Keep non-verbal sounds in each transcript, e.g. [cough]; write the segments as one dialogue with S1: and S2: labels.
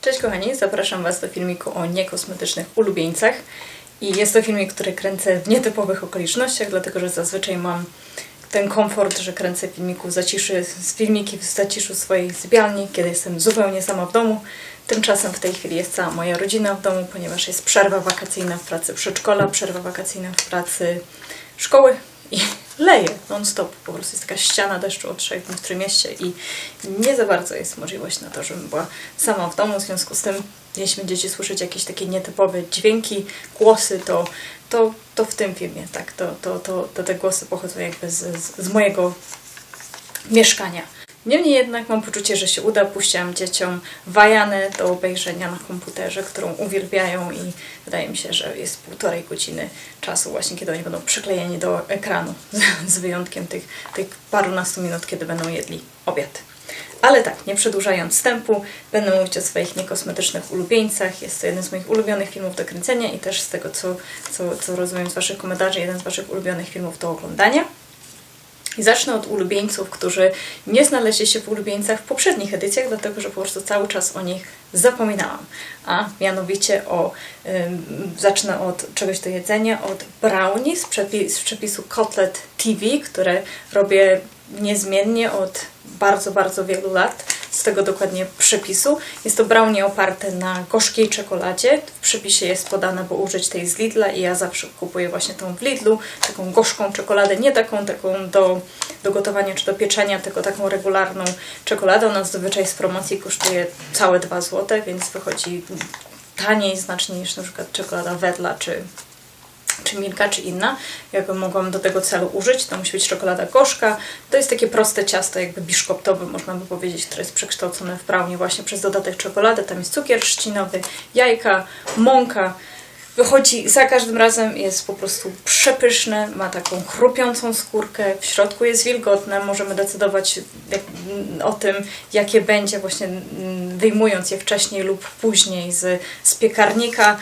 S1: Cześć kochani, zapraszam Was do filmiku o niekosmetycznych ulubieńcach. I jest to filmik, który kręcę w nietypowych okolicznościach, dlatego że zazwyczaj mam ten komfort, że kręcę filmiku w zaciszy, z filmiki w zaciszu swojej sypialni, kiedy jestem zupełnie sama w domu. Tymczasem w tej chwili jest cała moja rodzina w domu, ponieważ jest przerwa wakacyjna w pracy przedszkola, przerwa wakacyjna w pracy szkoły i leje non-stop. Po prostu jest taka ściana deszczu od trzech dni w Trójmieście i nie za bardzo jest możliwość na to, żebym była sama w domu. W związku z tym, jeśli będziecie słyszeć jakieś takie nietypowe dźwięki, głosy, to, to, to w tym filmie, tak, to, to, to, to te głosy pochodzą jakby z, z, z mojego mieszkania. Niemniej jednak mam poczucie, że się uda. Puściłam dzieciom Wajanę do obejrzenia na komputerze, którą uwielbiają i wydaje mi się, że jest półtorej godziny czasu właśnie, kiedy oni będą przyklejeni do ekranu, [laughs] z wyjątkiem tych, tych parunastu minut, kiedy będą jedli obiad. Ale tak, nie przedłużając wstępu, będę mówić o swoich niekosmetycznych ulubieńcach. Jest to jeden z moich ulubionych filmów do kręcenia i też z tego, co, co, co rozumiem z Waszych komentarzy, jeden z Waszych ulubionych filmów do oglądania. I zacznę od ulubieńców, którzy nie znaleźli się w ulubieńcach w poprzednich edycjach, dlatego że po prostu cały czas o nich zapominałam. A mianowicie o, zacznę od czegoś do jedzenia, od brownie z, z przepisu Kotlet TV, które robię niezmiennie od bardzo, bardzo wielu lat z tego dokładnie przepisu. Jest to brownie oparte na gorzkiej czekoladzie. W przepisie jest podane, bo użyć tej z Lidla i ja zawsze kupuję właśnie tą w Lidlu, taką gorzką czekoladę, nie taką taką do, do gotowania czy do pieczenia, tylko taką regularną czekoladę. Ona zazwyczaj z promocji kosztuje całe 2 zł, więc wychodzi taniej znacznie niż na przykład czekolada Wedla czy czy Milka, czy inna, jakby mogłam do tego celu użyć. To musi być czekolada gorzka. To jest takie proste ciasto, jakby biszkoptowe, można by powiedzieć, które jest przekształcone w brownie właśnie przez dodatek czekolady. Tam jest cukier trzcinowy, jajka, mąka. Wychodzi za każdym razem, jest po prostu przepyszne, ma taką chrupiącą skórkę, w środku jest wilgotne, możemy decydować o tym, jakie będzie właśnie mm, wyjmując je wcześniej lub później z, z piekarnika.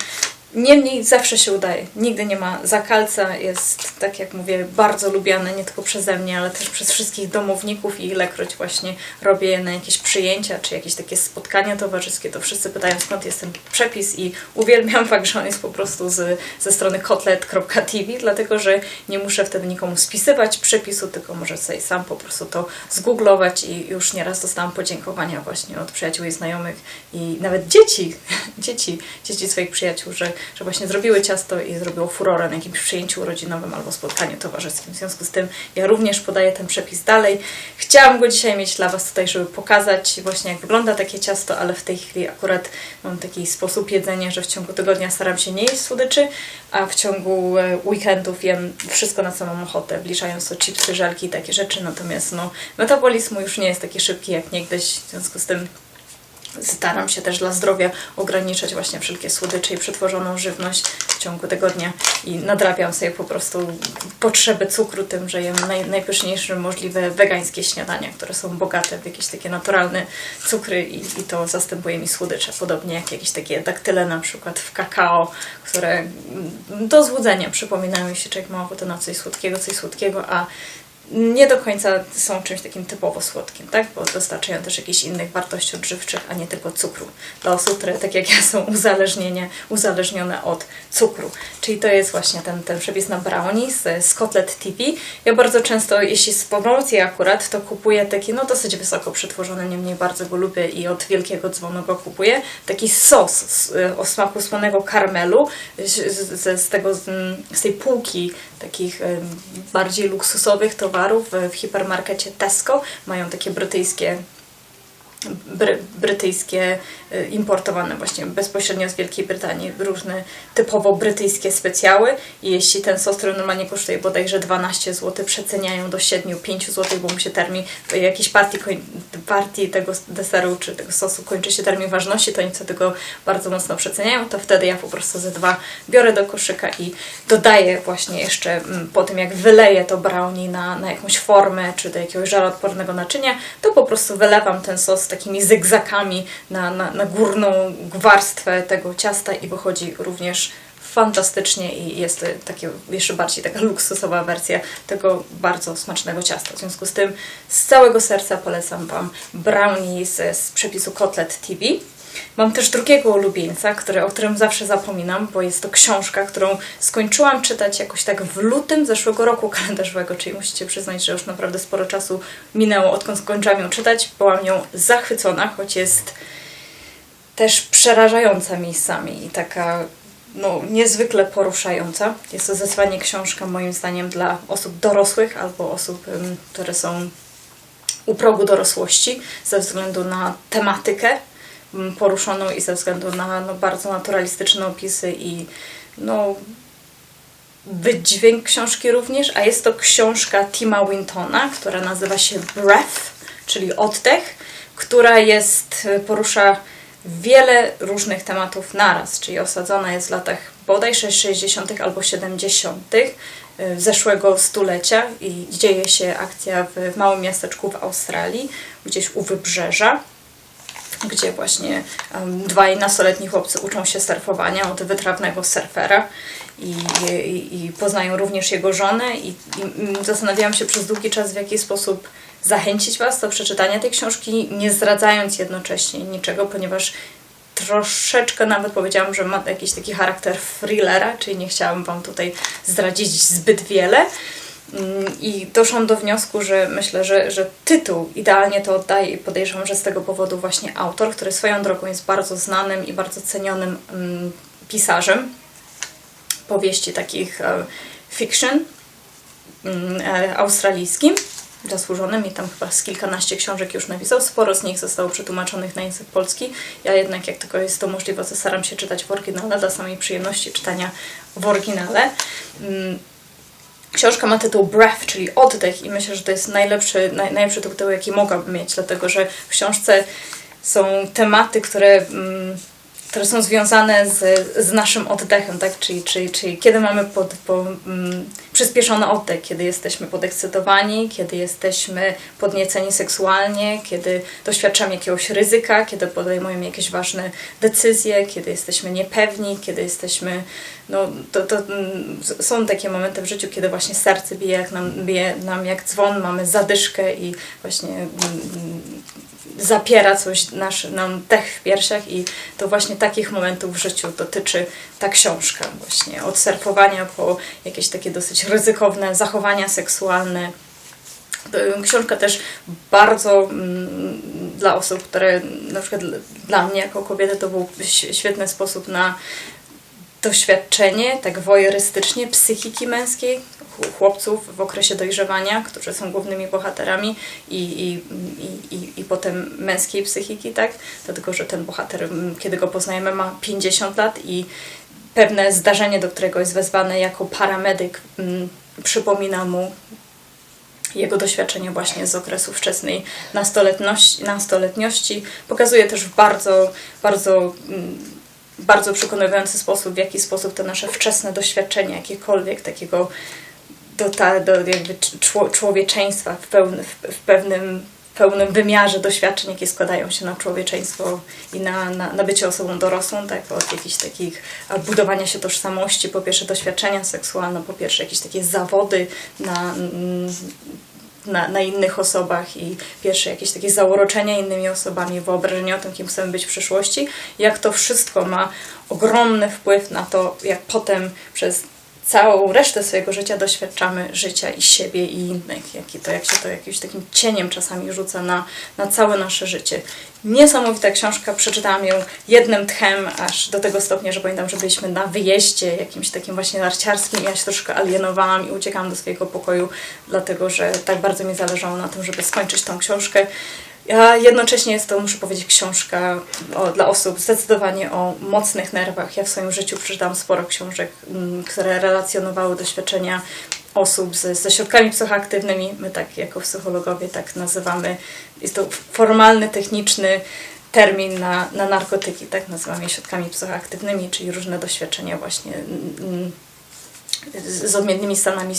S1: Niemniej zawsze się udaje. Nigdy nie ma zakalca. Jest, tak jak mówię, bardzo lubiane nie tylko przeze mnie, ale też przez wszystkich domowników i ilekroć właśnie robię je na jakieś przyjęcia czy jakieś takie spotkania towarzyskie, to wszyscy pytają skąd jest ten przepis i uwielbiam fakt, że on jest po prostu z, ze strony kotlet.tv, dlatego że nie muszę wtedy nikomu spisywać przepisu, tylko może sobie sam po prostu to zgooglować i już nieraz dostałam podziękowania właśnie od przyjaciół i znajomych i nawet dzieci, [laughs] dzieci, dzieci swoich przyjaciół, że że właśnie zrobiły ciasto i zrobiło furorę na jakimś przyjęciu urodzinowym albo spotkaniu towarzyskim. W związku z tym ja również podaję ten przepis dalej. Chciałam go dzisiaj mieć dla Was tutaj, żeby pokazać właśnie jak wygląda takie ciasto, ale w tej chwili akurat mam taki sposób jedzenia, że w ciągu tygodnia staram się nie jeść słodyczy, a w ciągu e, weekendów jem wszystko na samą ochotę, wliczając to chipsy, żelki i takie rzeczy. Natomiast no, metabolizm już nie jest taki szybki jak niegdyś, w związku z tym Staram się też dla zdrowia ograniczać właśnie wszelkie słodycze i przetworzoną żywność w ciągu tygodnia i nadrabiam sobie po prostu potrzeby cukru tym, że jem naj, najpyszniejsze możliwe wegańskie śniadania, które są bogate w jakieś takie naturalne cukry i, i to zastępuje mi słodycze. Podobnie jak jakieś takie daktyle na przykład w kakao, które do złudzenia przypominają mi się, człowiek ma ochotę na coś słodkiego, coś słodkiego, a nie do końca są czymś takim typowo słodkim, tak? Bo dostarczają też jakichś innych wartości odżywczych, a nie tylko cukru. Dla osób, które tak jak ja są uzależnienie, uzależnione od cukru. Czyli to jest właśnie ten, ten przepis na brownie z, z Kotlet TV. Ja bardzo często, jeśli z promocji akurat, to kupuję taki, no dosyć wysoko przetworzony, niemniej bardzo go lubię i od wielkiego dzwonu go kupuję. Taki sos z, o smaku słonego karmelu z, z, z tego, z, z tej półki takich bardziej luksusowych towarów w hipermarkecie Tesco. Mają takie brytyjskie bry, brytyjskie, y, importowane właśnie bezpośrednio z Wielkiej Brytanii, różne typowo brytyjskie specjały. I jeśli ten sos, który normalnie kosztuje bodajże 12 zł, przeceniają do 7-5 zł, bo mu się termin jakiejś partii, partii tego deseru czy tego sosu kończy się termin ważności, to oni co tego bardzo mocno przeceniają, to wtedy ja po prostu ze dwa biorę do koszyka i dodaję właśnie jeszcze mm, po tym jak wyleję to brownie na, na jakąś formę czy do jakiegoś żaroodpornego naczynia, to po prostu wylewam ten sos takimi zygzakami na, na, na górną warstwę tego ciasta i wychodzi również fantastycznie i jest to takie jeszcze bardziej taka luksusowa wersja tego bardzo smacznego ciasta. W związku z tym z całego serca polecam Wam brownie z, z przepisu Kotlet TV. Mam też drugiego ulubieńca, który, o którym zawsze zapominam, bo jest to książka, którą skończyłam czytać jakoś tak w lutym zeszłego roku kalendarzowego, czyli musicie przyznać, że już naprawdę sporo czasu minęło, odkąd skończyłam ją czytać. Byłam nią zachwycona, choć jest też przerażająca miejscami i taka no, niezwykle poruszająca. Jest to zdecydowanie książka moim zdaniem dla osób dorosłych albo osób, które są u progu dorosłości ze względu na tematykę poruszoną i ze względu na no, bardzo naturalistyczne opisy i no, wydźwięk książki również, a jest to książka Tima Wintona, która nazywa się Breath, czyli oddech, która jest, porusza wiele różnych tematów naraz, czyli osadzona jest w latach bodajże 60. albo 70. y, zeszłego stulecia i dzieje się akcja w małym miasteczku w Australii, gdzieś u wybrzeża gdzie właśnie dwaj nastoletni chłopcy uczą się surfowania od wytrawnego surfera i, i, i poznają również jego żonę i, i mm, zastanawiałam się przez długi czas w jaki sposób zachęcić Was do przeczytania tej książki, nie zdradzając jednocześnie niczego, ponieważ troszeczkę nawet powiedziałam, że ma jakiś taki charakter thrillera, czyli nie chciałam Wam tutaj zdradzić zbyt wiele. Mm, I doszłam do wniosku, że myślę, że, że tytuł idealnie to oddaje i podejrzewam, że z tego powodu właśnie autor, który swoją drogą jest bardzo znanym i bardzo cenionym mm, pisarzem powieści takich e, fiction mm, e, australijskim, zasłużonym i tam chyba z kilkanaście książek już napisał. Sporo z nich zostało przetłumaczonych na język polski. Ja jednak, jak tylko jest to możliwe, to staram się czytać w oryginale dla samej przyjemności czytania w oryginale. Książka ma tytuł Breath, czyli oddech i myślę, że to jest najlepszy, naj, najlepszy tytuł, jaki mogłabym mieć, dlatego że w książce są tematy, które, mm, które są związane z, z naszym oddechem, tak? czyli, czyli, czyli kiedy mamy pod, po, mm, przyspieszony oddech, kiedy jesteśmy podekscytowani, kiedy jesteśmy podnieceni seksualnie, kiedy doświadczamy jakiegoś ryzyka, kiedy podejmujemy jakieś ważne decyzje, kiedy jesteśmy niepewni, kiedy jesteśmy no, to, to mm, są takie momenty w życiu, kiedy właśnie serce bije, jak nam, bije nam jak dzwon, mamy zadyszkę i właśnie mm, zapiera coś nasz, nam dech w piersiach i to właśnie takich momentów w życiu dotyczy ta książka właśnie od surfowania po jakieś takie dosyć ryzykowne zachowania seksualne. Książka też bardzo mm, dla osób, które na przykład dla mnie jako kobiety to był świetny sposób na doświadczenie, tak wojerystycznie, psychiki męskiej, chłopców w okresie dojrzewania, którzy są głównymi bohaterami i, i, i, i potem męskiej psychiki, tak? Dlatego, że ten bohater, kiedy go poznajemy, ma 50 lat i pewne zdarzenie, do którego jest wezwany jako paramedyk, m, przypomina mu jego doświadczenie właśnie z okresu wczesnej nastoletności, nastoletniości. Pokazuje też w bardzo, bardzo bardzo przekonujący sposób, w jaki sposób to nasze wczesne doświadczenie jakiekolwiek takiego do, do jakby człowieczeństwa w, pełny, w, pewnym pełnym wymiarze doświadczeń, jakie składają się na człowieczeństwo i na, na, na bycie osobą dorosłą, tak, od jakichś takich budowania się tożsamości, po pierwsze doświadczenia seksualne, po pierwsze jakieś takie zawody na, na, na innych osobach i pierwsze jakieś takie zauroczenia innymi osobami, wyobrażenie o tym, kim chcemy być w przyszłości, jak to wszystko ma ogromny wpływ na to, jak potem przez całą resztę swojego życia doświadczamy życia i siebie i innych, jak, to, jak się to jakimś takim cieniem czasami rzuca na, na całe nasze życie. Niesamowita książka, przeczytałam ją jednym tchem, aż do tego stopnia, że pamiętam, że byliśmy na wyjeździe jakimś takim właśnie narciarskim i ja się troszkę alienowałam i uciekałam do swojego pokoju, dlatego że tak bardzo mi zależało na tym, żeby skończyć tą książkę. A jednocześnie jest to, muszę powiedzieć, książka o, dla osób zdecydowanie o mocnych nerwach. Ja w swoim życiu przeczytałam sporo książek, mm, które relacjonowały doświadczenia osób ze, ze środkami psychoaktywnymi. My tak jako psychologowie tak nazywamy. Jest to formalny, techniczny termin na, na narkotyki, tak nazywamy je środkami psychoaktywnymi, czyli różne doświadczenia właśnie m, mm, z odmiennymi stanami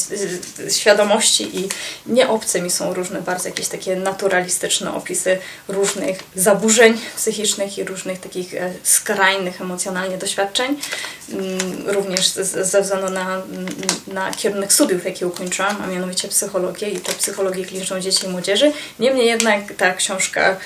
S1: świadomości i nieobce są różne bardzo jakieś takie naturalistyczne opisy różnych zaburzeń psychicznych i różnych takich e, skrajnych emocjonalnie doświadczeń. Mm, również ze względu na, na kierunek studiów, jaki ukończyłam, a mianowicie psychologię i to psychologię kliniczną dzieci i młodzieży. Niemniej jednak ta książka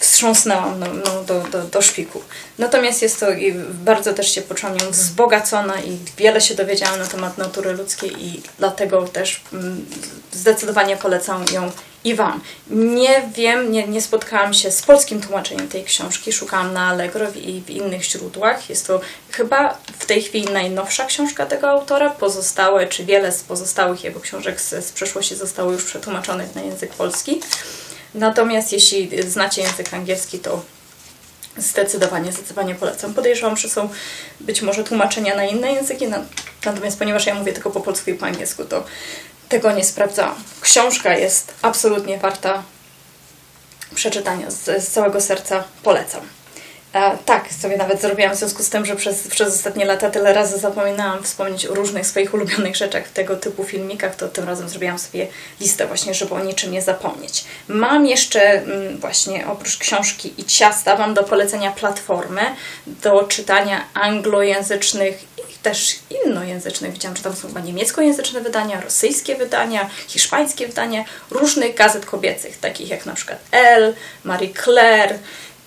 S1: wstrząsnęłam no, no, do, do, do szpiku. Natomiast jest to i bardzo też się poczułam nią wzbogacona i wiele się dowiedziałam na temat natury ludzkiej i dlatego też mm, zdecydowanie polecam ją i Wam. Nie wiem, nie, nie spotkałam się z polskim tłumaczeniem tej książki, szukałam na Allegro i w innych źródłach. Jest to chyba w tej chwili najnowsza książka tego autora. Pozostałe, czy wiele z pozostałych jego książek z, z przeszłości zostało już przetłumaczonych na język polski. Natomiast jeśli znacie język angielski, to zdecydowanie, zdecydowanie polecam. Podejrzewam, że są być może tłumaczenia na inne języki, natomiast ponieważ ja mówię tylko po polsku i po angielsku, to tego nie sprawdzałam. Książka jest absolutnie warta przeczytania. Z, z całego serca polecam. E, tak, sobie nawet zrobiłam w związku z tym, że przez, przez ostatnie lata tyle razy zapominałam wspomnieć o różnych swoich ulubionych rzeczach w tego typu filmikach, to tym razem zrobiłam sobie listę właśnie, żeby o niczym nie zapomnieć. Mam jeszcze mm, właśnie oprócz książki i ciasta, mam do polecenia platformę do czytania anglojęzycznych i też innojęzycznych. Widziałam, że tam są chyba niemieckojęzyczne wydania, rosyjskie wydania, hiszpańskie wydania różnych gazet kobiecych, takich jak na przykład Elle, Marie Claire,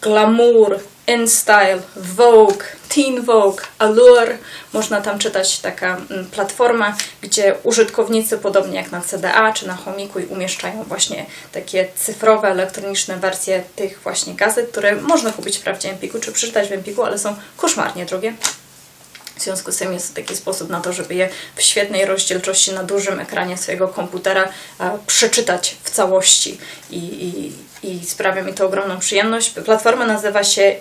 S1: Glamour, InStyle, Vogue, Teen Vogue, Allure. Można tam czytać taka mm, platforma, gdzie użytkownicy, podobnie jak na CDA czy na Chomiku, umieszczają właśnie takie cyfrowe, elektroniczne wersje tych właśnie gazet, które można kupić wprawdzie w Empiku czy przeczytać w Empiku, ale są koszmarnie drogie. W związku z tym jest to taki sposób na to, żeby je w świetnej rozdzielczości na dużym ekranie swojego komputera przeczytać w całości i, i, i sprawia mi to ogromną przyjemność. Platforma nazywa się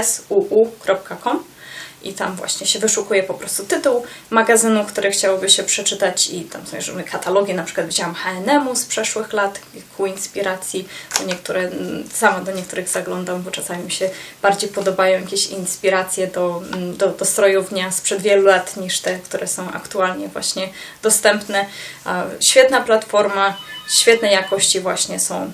S1: issuu.com i tam właśnie się wyszukuje po prostu tytuł magazynu, który chciałoby się przeczytać i tam są różne katalogi, na przykład widziałam H&M z przeszłych lat ku inspiracji, to niektóre, sama do niektórych zaglądam, bo czasami mi się bardziej podobają jakieś inspiracje do, do, do strojów dnia sprzed wielu lat niż te, które są aktualnie właśnie dostępne. Świetna platforma, świetnej jakości właśnie są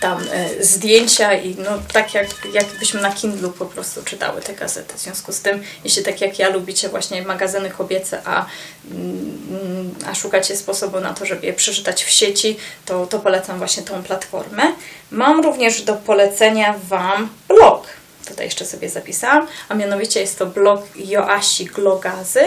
S1: tam e, zdjęcia i no tak jak, jakbyśmy na Kindlu po prostu czytały te gazety. W związku z tym, jeśli tak jak ja lubicie właśnie magazyny kobiece, a, mm, a szukacie sposobu na to, żeby je przeczytać w sieci, to, to polecam właśnie tą platformę. Mam również do polecenia Wam blog. Tutaj jeszcze sobie zapisałam, a mianowicie jest to blog Joasi Glogazy,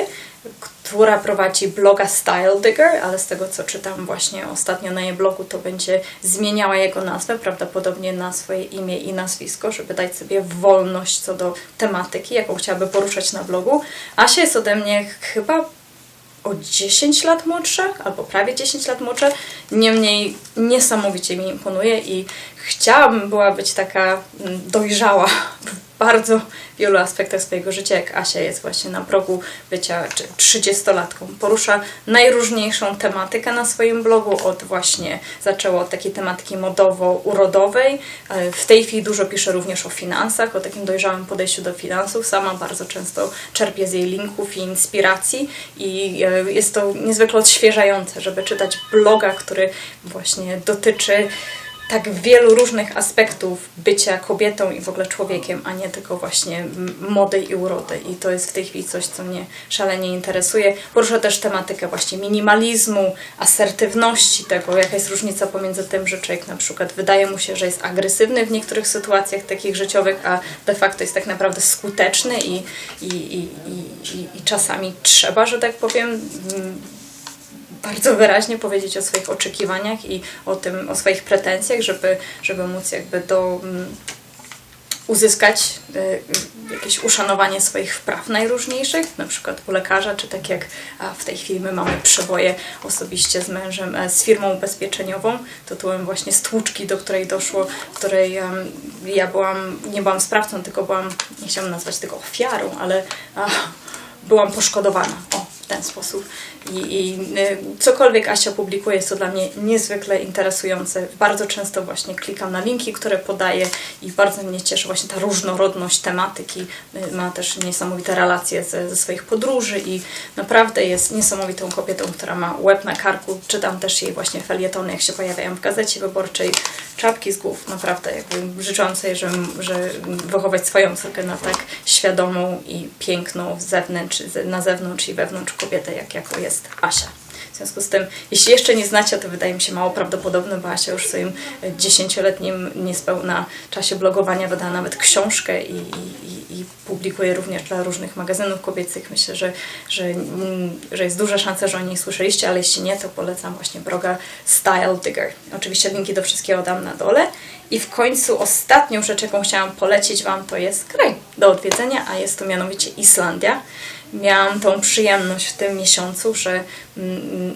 S1: która prowadzi bloga Style Digger, ale z tego co czytam właśnie ostatnio na jej blogu, to będzie zmieniała jego nazwę, prawdopodobnie na swoje imię i nazwisko, żeby dać sobie wolność co do tematyki, jaką chciałaby poruszać na blogu. Asia jest ode mnie chyba o 10 lat młodsza, albo prawie 10 lat młodsza. Niemniej niesamowicie mi imponuje i chciałabym była być taka mm, dojrzała bardzo wielu aspektach swojego życia, jak Asia jest właśnie na progu bycia 30-latką. Porusza najróżniejszą tematykę na swoim blogu, od właśnie zaczęło od takiej tematyki modowo-urodowej. W tej chwili dużo pisze również o finansach, o takim dojrzałym podejściu do finansów. Sama bardzo często czerpię z jej linków i inspiracji i e, jest to niezwykle odświeżające, żeby czytać bloga, który właśnie dotyczy tak wielu różnych aspektów bycia kobietą i w ogóle człowiekiem, a nie tylko właśnie mody i urody. I to jest w tej chwili coś, co mnie szalenie interesuje. Porusza też tematykę właśnie minimalizmu, asertywności tego, jaka jest różnica pomiędzy tym, że człowiek na przykład wydaje mu się, że jest agresywny w niektórych sytuacjach takich życiowych, a de facto jest tak naprawdę skuteczny i, i, i, i, i czasami trzeba, że tak powiem, bardzo wyraźnie powiedzieć o swoich oczekiwaniach i o tym, o swoich pretensjach, żeby, żeby móc jakby do um, uzyskać y, jakieś uszanowanie swoich praw najróżniejszych, na przykład u lekarza, czy tak jak w tej chwili my mamy przeboje osobiście z mężem, e, z firmą ubezpieczeniową, tytułem właśnie stłuczki, do której doszło, której ja byłam, nie byłam sprawcą, tylko byłam, nie chciałam nazwać tego ofiarą, ale byłam poszkodowana. O, w ten sposób. I, I, y, cokolwiek Asia publikuje, jest to dla mnie niezwykle interesujące. Bardzo często właśnie klikam na linki, które podaje i bardzo mnie cieszy właśnie ta różnorodność tematyki. Y, ma też niesamowite relacje ze, ze swoich podróży i naprawdę jest niesamowitą kobietą, która ma łeb na karku. Czytam też jej właśnie felietony, jak się pojawiają w gazecie wyborczej, czapki z głów. Naprawdę jakby życzyłam sobie, że, że wychować swoją córkę na tak świadomą i piękną z zewnątrz, na zewnątrz i wewnątrz kobietę, jak jako jest Asia. W związku z tym, jeśli jeszcze nie znacie, to wydaje mi się mało prawdopodobne, bo Asia już w swoim e, dziesięcioletnim niespełna czasie blogowania wydała nawet książkę i, i, i- i publikuje również dla różnych magazynów kobiecych. Myślę, że, że, mm, że jest duża szansa, że o niej słyszeliście, ale jeśli nie, to polecam właśnie bloga Style Digger. Oczywiście linki do wszystkiego dam na dole. I w końcu ostatnią rzecz, jaką chciałam polecić Wam, to jest kraj do odwiedzenia, a jest to mianowicie Islandia. Miałam tą przyjemność w tym miesiącu, że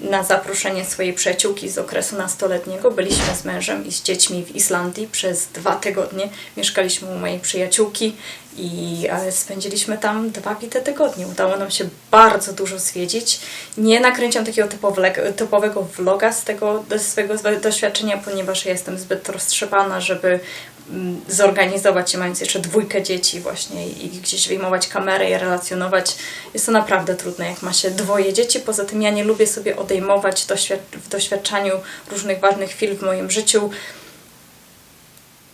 S1: na zaproszenie swojej przyjaciółki z okresu nastoletniego byliśmy z mężem i z dziećmi w Islandii przez dwa tygodnie. Mieszkaliśmy u mojej przyjaciółki i e, spędziliśmy tam dwa bite tygodnie. Udało nam się bardzo dużo zwiedzić. Nie nakręciłam takiego typowego, vloga z tego swojego doświadczenia, ponieważ ja jestem zbyt roztrzepana, żeby zorganizować się, mając jeszcze dwójkę dzieci właśnie i gdzieś wyjmować kamerę i relacjonować. Jest to naprawdę trudne, jak ma się dwoje dzieci. Poza tym ja nie lubię sobie odejmować w doświadczaniu różnych ważnych chwil w moim życiu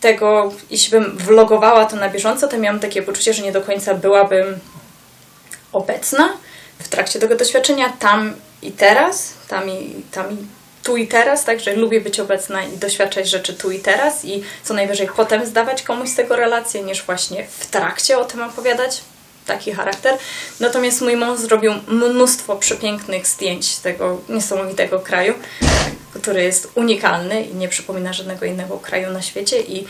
S1: tego, jeśli bym vlogowała to na bieżąco, to miałam takie poczucie, że nie do końca byłabym obecna w trakcie tego doświadczenia tam i teraz, tam i, tam i tu i teraz, także lubię być obecna i doświadczać rzeczy tu i teraz i co najwyżej potem zdawać komuś z tego relację, niż właśnie w trakcie o tym opowiadać. Taki charakter. Natomiast mój mąż zrobił mnóstwo przepięknych zdjęć tego niesamowitego kraju, który jest unikalny i nie przypomina żadnego innego kraju na świecie i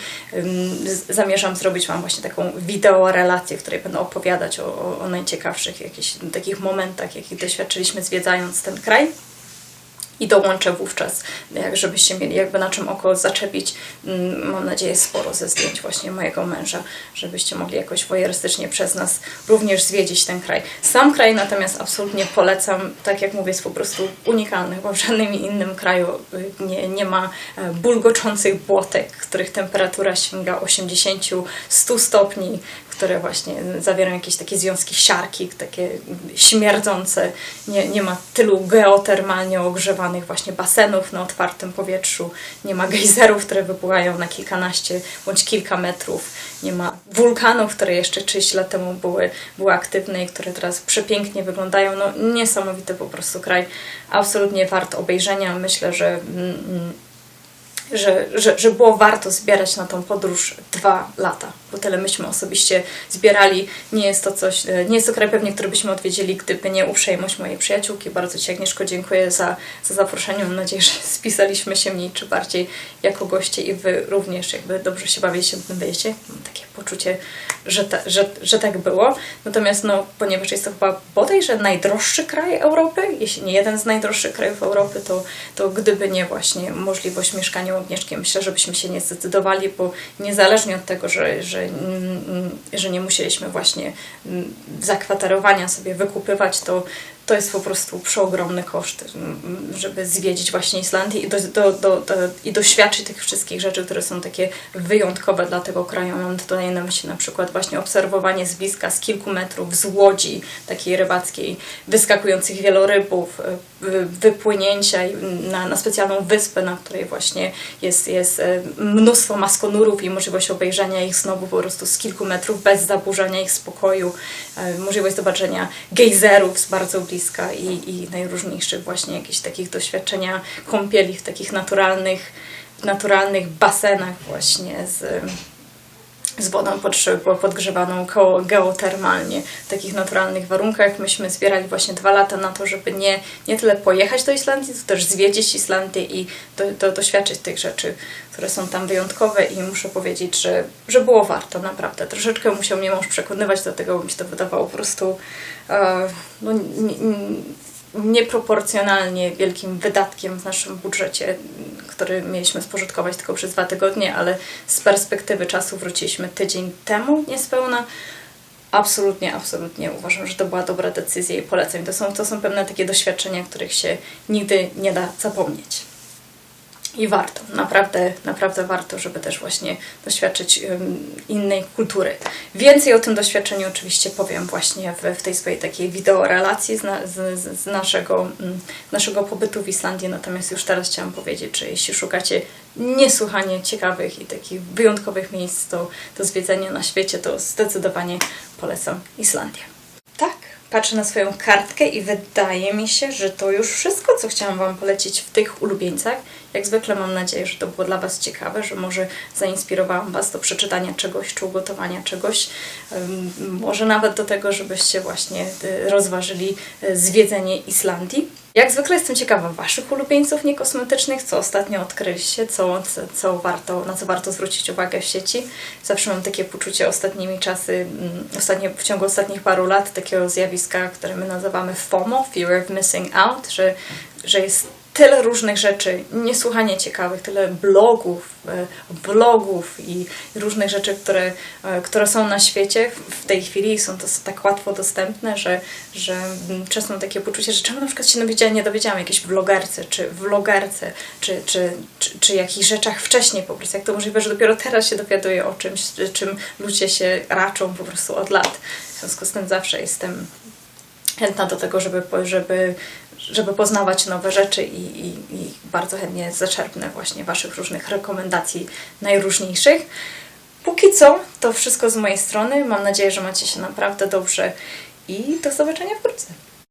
S1: zamierzam zrobić Wam właśnie taką wideo relację, w której będę opowiadać o, o, o najciekawszych jakichś takich momentach, jakich doświadczyliśmy zwiedzając ten kraj. I dołączę wówczas, jak żebyście mieli jakby na czym oko zaczepić, mm, mam nadzieję, sporo ze zdjęć właśnie mojego męża, żebyście mogli jakoś wojerystycznie przez nas również zwiedzić ten kraj. Sam kraj natomiast absolutnie polecam, tak jak mówię, jest po prostu unikalny, bo w żadnym innym kraju y, nie, nie ma e, bulgoczących błotek, których temperatura sięga 80-100 stopni, które właśnie zawierają jakieś takie związki siarki, takie śmierdzące. Nie, nie ma tylu geotermalnie ogrzewanych właśnie basenów na otwartym powietrzu. Nie ma gejzerów, które wypływają na kilkanaście bądź kilka metrów. Nie ma wulkanów, które jeszcze 30 lat temu były, były aktywne i które teraz przepięknie wyglądają. No niesamowity po prostu kraj. Absolutnie wart obejrzenia. Myślę, że mm, mm, że, że, że było warto zbierać na tą podróż dwa lata, bo tyle myśmy osobiście zbierali. Nie jest to coś, e, nie jest to kraj pewnie, który byśmy odwiedzili, gdyby nie uprzejmość mojej przyjaciółki. Bardzo Ci Agnieszko dziękuję za, za zaproszenie. Mam nadzieję, że [laughs] spisaliśmy się mniej czy bardziej jako goście i Wy również jakby dobrze się bawiliście na tym wyjeździe. Mam takie poczucie, że, ta, że, że tak było. Natomiast no, ponieważ jest to chyba bodajże najdroższy kraj Europy, jeśli nie jeden z najdroższych krajów Europy, to, to gdyby nie właśnie możliwość mieszkania u Agnieszki, myślę, że byśmy się nie zdecydowali, bo niezależnie od tego, że, że, mm, że nie musieliśmy właśnie mm, zakwaterowania sobie wykupywać, to to jest po prostu przeogromny koszt, żeby zwiedzić właśnie Islandię i, do, do, do, do, i doświadczyć tych wszystkich rzeczy, które są takie wyjątkowe dla tego kraju. Mam tutaj na myśli na przykład właśnie obserwowanie z bliska, z kilku metrów, z łodzi takiej rybackiej, wyskakujących wielorybów, y, wypłynięcia na, na specjalną wyspę, na której właśnie jest, jest y, mnóstwo maskonurów i możliwość obejrzenia ich znowu po prostu z kilku metrów bez zaburzenia ich spokoju, y, możliwość zobaczenia gejzerów z bardzo bliska i, i najróżniejszych właśnie jakichś takich doświadczenia kąpieli w takich naturalnych, naturalnych basenach właśnie z z wodą podgrzewaną geotermalnie w takich naturalnych warunkach. Myśmy zbierali właśnie dwa lata na to, żeby nie, nie tyle pojechać do Islandii, to też zwiedzić Islandię i do, do, doświadczyć tych rzeczy, które są tam wyjątkowe i muszę powiedzieć, że, że było warto, naprawdę. Troszeczkę musiał mnie mąż przekonywać do tego, bo mi się to wydawało po prostu e, no, nieproporcjonalnie wielkim wydatkiem w naszym budżecie, który mieliśmy spożytkować tylko przez dwa tygodnie, ale z perspektywy czasu wróciliśmy tydzień temu niespełna. Absolutnie, absolutnie uważam, że to była dobra decyzja i polecam. To są, to są pewne takie doświadczenia, których się nigdy nie da zapomnieć. I warto, naprawdę, naprawdę warto, żeby też właśnie doświadczyć innej kultury. Więcej o tym doświadczeniu oczywiście powiem właśnie w, w tej swojej takiej wideo relacji z, z, z naszego, mm, naszego pobytu w Islandii. Natomiast już teraz chciałam powiedzieć, że jeśli szukacie niesłychanie ciekawych i takich wyjątkowych miejsc do, do zwiedzenia na świecie, to zdecydowanie polecam Islandię. Patrzę na swoją kartkę i wydaje mi się, że to już wszystko, co chciałam Wam polecić w tych ulubieńcach. Jak zwykle mam nadzieję, że to było dla Was ciekawe, że może zainspirowałam Was do przeczytania czegoś czy ugotowania czegoś. Może nawet do tego, żebyście właśnie y, rozważyli y, zwiedzenie Islandii. Jak zwykle jestem ciekawa Waszych ulubieńców niekosmetycznych, co ostatnio odkryliście, co, co, co warto, na co warto zwrócić uwagę w sieci. Zawsze mam takie poczucie ostatnimi czasy, mm, ostatnie, w ciągu ostatnich paru lat, takiego zjawiska, które my nazywamy FOMO, Fear of Missing Out, że, że jest tyle różnych rzeczy, niesłychanie ciekawych, tyle blogów, e, vlogów i różnych rzeczy, które, e, które są na świecie w- tej chwili i są to tak łatwo dostępne, że, że mm, czasem mam takie poczucie, że czemu na przykład się dowiedziałam, nie dowiedziałam jakiejś vlogerce, czy vlogerce, czy, czy, czy, czy jakichś rzeczach wcześniej po prostu. Jak to możliwe, że dopiero teraz się dowiaduję o czymś, czym ludzie się raczą po prostu od lat. W związku z tym zawsze jestem chętna do tego, żeby, żeby, żeby poznawać nowe rzeczy i, i, i bardzo chętnie zaczerpnę właśnie Waszych różnych rekomendacji najróżniejszych. Póki co to wszystko z mojej strony. Mam nadzieję, że macie się naprawdę dobrze i do zobaczenia wkrótce.